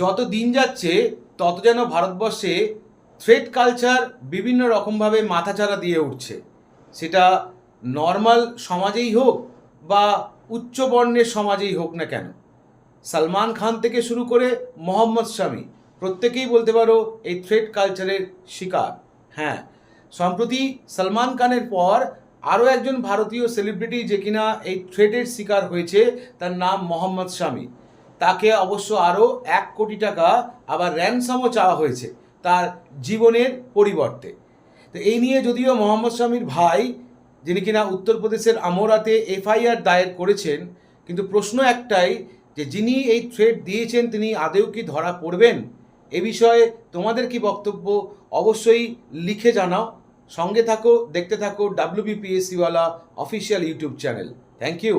যত দিন যাচ্ছে, তত যেন ভারতবর্ষে থ্রেড কালচার বিভিন্ন রকমভাবে মাথাচাড়া দিয়ে উঠছে। সেটা নর্মাল সমাজেই হোক বা উচ্চ বর্ণের সমাজেই হোক না কেন। সালমান খান থেকে শুরু করে মোহাম্মদ শামি, প্রত্যেকেই বলতে পারো এই থ্রেড কালচারের শিকার। হ্যাঁ সম্প্রতি সালমান খানের পর আরও একজন ভারতীয় সেলিব্রিটি যে কিনা এই থ্রেডের শিকার হয়েছে, তার নাম মোহাম্মদ শামি। তাকে অবশ্য আরও এক কোটি টাকা আবার র্যানসামও চাওয়া হয়েছে তার জীবনের পরিবর্তে। তো এই নিয়ে যদিও মোহাম্মদ শামির ভাই, যিনি কিনা উত্তরপ্রদেশের আমরাতে এফআইআর দায়ের করেছেন, কিন্তু প্রশ্ন একটাই যে যিনি এই থ্রেড দিয়েছেন তিনি আদেও কি ধরা পড়বেন? এ বিষয়ে তোমাদের কি বক্তব্য? অবশ্যই লিখে জানাও। সঙ্গে থাকো, দেখতে থাকো ডাব্লিউবিপিএসসিওয়ালা official YouTube channel thank you